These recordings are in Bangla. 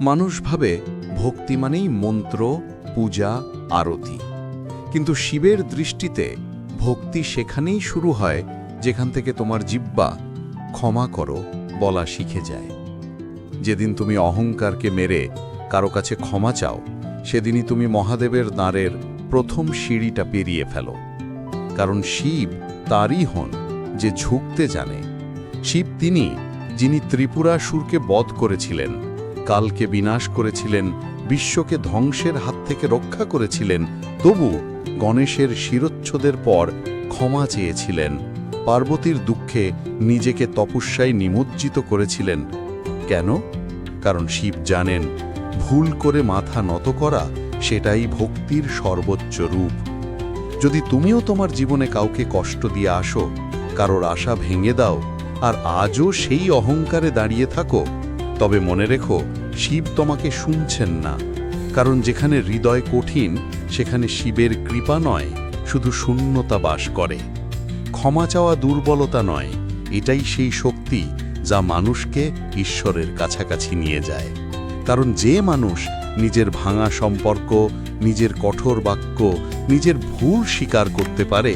মানুষ ভাবে ভক্তি মানেই মন্ত্র, পূজা, আরতি। কিন্তু শিবের দৃষ্টিতে ভক্তি সেখানেই শুরু হয় যেখান থেকে তোমার জিব্বা ক্ষমা করো, বলা শিখে যায়। যেদিন তুমি অহংকারকে মেরে কারও কাছে ক্ষমা চাও, সেদিনই তুমি মহাদেবের দ্বারের প্রথম সিঁড়িটা পেরিয়ে ফেলো। কারণ শিব তারই হন যে ঝুঁকতে জানে। শিব তিনি, যিনি ত্রিপুরাসুরকে বধ করেছিলেন কালকে বিনাশ করেছিলেন, বিশ্বকে ধ্বংসের হাত থেকে রক্ষা করেছিলেন, তবু গণেশের শিরোচ্ছদের পর ক্ষমা চেয়েছিলেন। পার্বতীর দুঃখে নিজেকে তপস্যায় নিমজ্জিত করেছিলেন। কেন? কারণ শিব জানেন, ভুল করে মাথা নত করা সেটাই ভক্তির সর্বোচ্চ রূপ। যদি তুমিও তোমার জীবনে কাউকে কষ্ট দিয়ে আসো, কারোর আশা ভেঙে দাও, আর আজও সেই অহংকারে দাঁড়িয়ে থাকো, তবে মনে রেখো শিব তোমাকে শুনছেন না। কারণ যেখানে হৃদয় কঠিন, সেখানে শিবের কৃপা নয়, শুধু শূন্যতা বাস করে। ক্ষমা চাওয়া দুর্বলতা নয়, এটাই সেই শক্তি যা মানুষকে ঈশ্বরের কাছাকাছি নিয়ে যায়। কারণ যে মানুষ নিজের ভাঙা সম্পর্ক, নিজের কঠোর বাক্য, নিজের ভুল স্বীকার করতে পারে,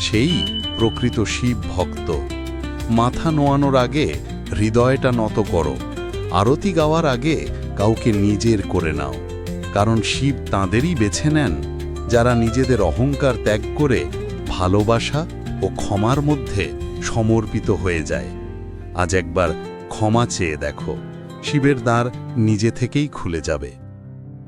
সেই প্রকৃত শিব ভক্ত। মাথা নোয়ানোর আগে হৃদয়টা নত করো। আরতি গাওয়ার আগে কাউকে নিজের করে নাও, কারণ শিব তাঁদেরই বেছে নেন, যারা নিজেদের অহংকার ত্যাগ করে ভালোবাসা ও ক্ষমার মধ্যে সমর্পিত হয়ে যায়। আজ একবার ক্ষমা চেয়ে দেখো, শিবের দ্বার নিজে থেকেই খুলে যাবে।